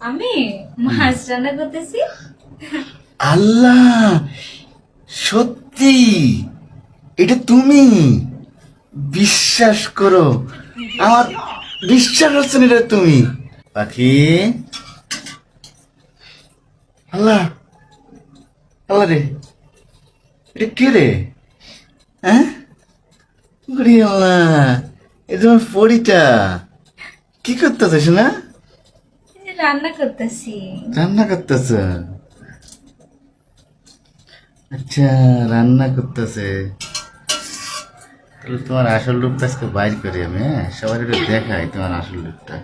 আমি মাছ রান্না করতেছি। আল্লাহ, সত্যি? এটা তুমি? বিশ্বাস করো। আমার বিশ্বাস হচ্ছে না এটা তুমি? পাখি? আল্লাহ আল্লাহ রে। এটা কে রে? হ্যাঁ? আল্লাহ এ তোমার পরিটা। কি করতেছিস না? রান্না করতেছি। রান্না করতেছে? আচ্ছা রান্না করতেছে। তাহলে তোমার আসল রূপটা আজকে বাইর করি আমি হ্যাঁ? সবার একটু দেখাই তোমার আসল রূপটা।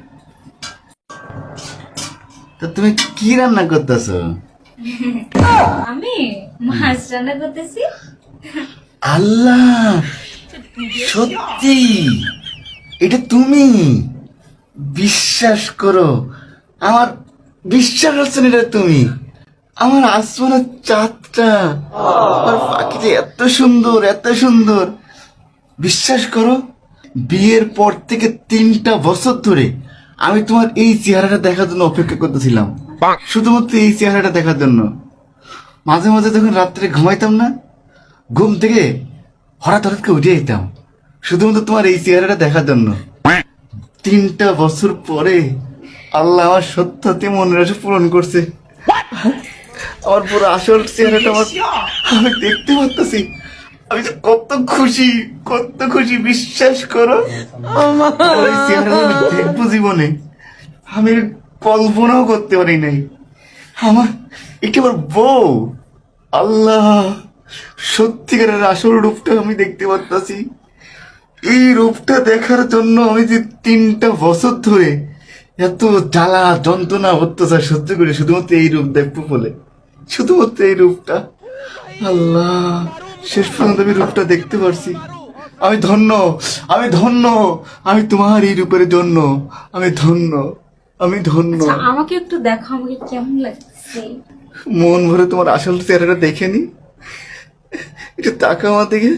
তো তুমি কি রান্না করতেছো? আমি মাছ রান্না করতেছি। আল্লাহ! সত্যি! এটা তুমি! বিশ্বাস করো আমার বিশ্বাস হচ্ছে না এটা তুমি। আমার আসমানের চাঁদটা। আমার পাখিটা এত সুন্দর এত সুন্দর। বিশ্বাস করো বিয়ের পর থেকে তিনটা বছর ধরে আমি তোমার এই চেহারাটা দেখার জন্য অপেক্ষা করতেছিলাম। শুধুমাত্র এই চেহারাটা দেখার জন্য। মাঝে মাঝে যখন রাত্রে ঘুমাইতাম না ঘুম থেকে হঠাৎ হঠাৎ করে উঠে যেতাম। শুধুমাত্র তোমার এই চেহারাটা দেখার জন্য। তিনটা বছর পরে আল্লাহ আমার সত্যতে মনের আশা পূরণ করছে। আমার পুরো আসল চেহারাটা আমার আমি দেখতে পারতেছি। আমি তো কত খুশি কত খুশি বিশ্বাস করো। দেখব জীবনে। আমি কল্পনাও করতে পারি নাই। আমার এটা আমার বউ। আল্লাহ সত্যিকারের আসল রূপটা আমি দেখতে পারতাছি। এই রূপটা দেখার জন্য আমি যে তিনটা বছর ধরে এত জ্বালা যন্ত্রণা অত্যাচার সহ্য করে শুধুমাত্র এই রূপ দেখব বলে। শুধুমাত্র এই রূপটা। আল্লাহ শেষ পর্যন্ত আমি রূপটা দেখতে পারছি। আমি ধন্য আমি ধন্য আমি তোমার এই রূপের জন্য আমি ধন্য আমি ধন্য। আচ্ছা, আমাকে একটু দেখো আমাকে কেমন লাগছে? মন ভরে তোমার আসল চেহারাটা দেখে নি। একটু তাকাও আমার দিকে।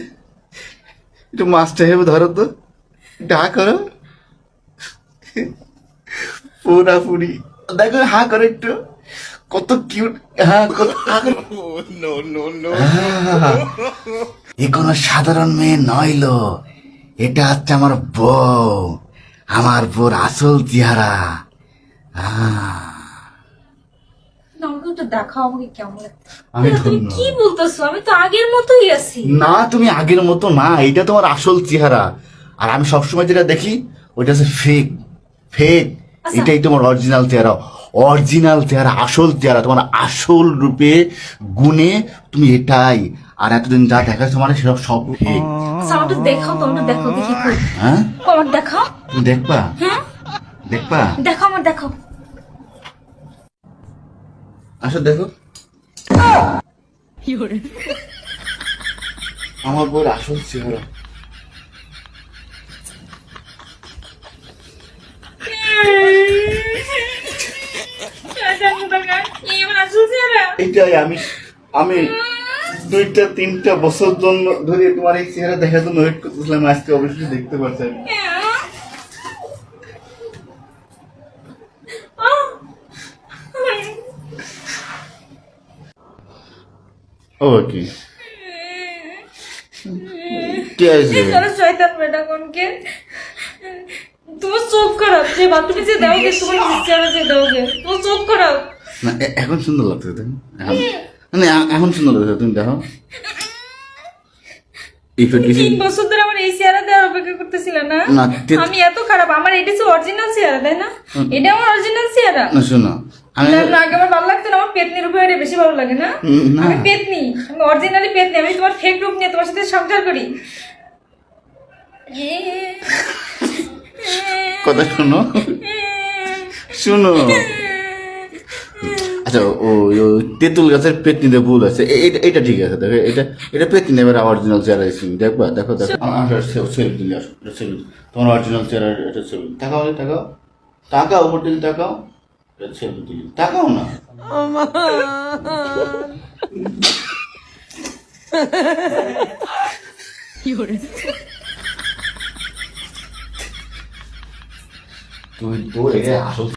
একটু মাছটা হেবে ধরো তো। ডা করো পুরা পুরি দেখো হা করো একটু। কত কিউট হ্যাঁ কত আহ, এ কোনো সাধারণ মেয়ে নইলো এটা হচ্ছে আমার বউ আমার বউর আসল চেহারা। আহ না, তুমি কি বলতেছো? আমি তো আগের মতোই আছি। না তুমি আগের মতো না এটা তোমার আসল চেহারা। আর আমি সবসময় যেটা দেখি ওইটা হচ্ছে ফেক ফেক। এটাই তোমার অরিজিনাল চেহারা অরিজিনাল চেহারা আসল চেহারা তোমার আসল রূপে গুণে তুমি এটাই। আর এতদিন যা দেখাচ্ছ মানে সেসব সব ফেক আচ্ছা আমাকে দেখাও তো আমাকে দেখো দেখি হ্যাঁ? আমার দেখাও। তুমি দেখবা? হ্যাঁ দেখবা? দেখো আমার দেখো। আসো দেখো। আমার বউর আসল চেহারা। এটাই আমি দুইটা, তিনটা বছর জন্য ধরে তোমার এই চেহারা দেখার জন্য ওয়েট করতেছিলাম, আজকে অবশ্যই দেখতে পারছি আমি। ও কি? কি আছে শয়তান বেটা কোনকে? তোমার চোখ খারাপ যে বাথরুমে যে দাও গে তোমার চেহারা যে দাও গে তোমার চোখ খারাপ। না এখন সুন্দর লাগছে দেখো মানে এখন সুন্দর লাগছে তুমি দেখো। তিন বছর ধরে আমার এই চেহারা দেওয়ার অপেক্ষা করতেছিল না? না, আমি এত খারাপ আমার এটা হচ্ছে অরিজিনাল চেহারা তাই না? এটা আমার অরিজিনাল চেহারা। না শোনো আমি আগে আমার ভালো লাগতো না আমার এটা বেশি ভালো লাগে না। না। আমি পেতনি আমি অরিজিনালি পেতনি আমি তোমার ফেক রূপ নিয়ে তোমার সাথে সংসার করি। কথা শুনো। শোনো। আচ্ছা ও তেঁতুল গাছের পেতনিতে ভুল আছে। এটা এটা ঠিক আছে দেখো এটা এটা পেতনি এবার অরিজিনাল চেহারা এসে দেখবা দেখো দেখো। আমার সেলফি দিলে সেলফি তোমার অরিজিনাল চেহারা এটা সেলফি তাকাও তাকাও। তাকাও উপর দিকে তাকাও। এটা সেলফি দিলে তাকাও না। তুই তো এটা আসল